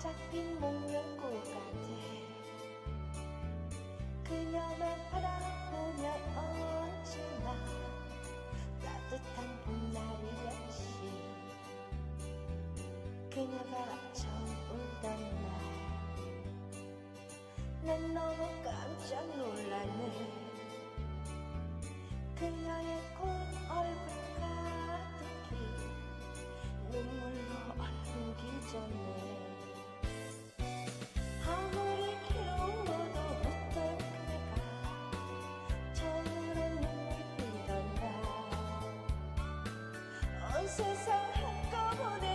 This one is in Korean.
잡힌 목련꽃같아 그녀만 바라보면 언제나 따뜻한 봄날이었지 그녀가 처음 울던 날 난 너무 깜짝 놀랐네. 그녀의 온 세상 한꺼번에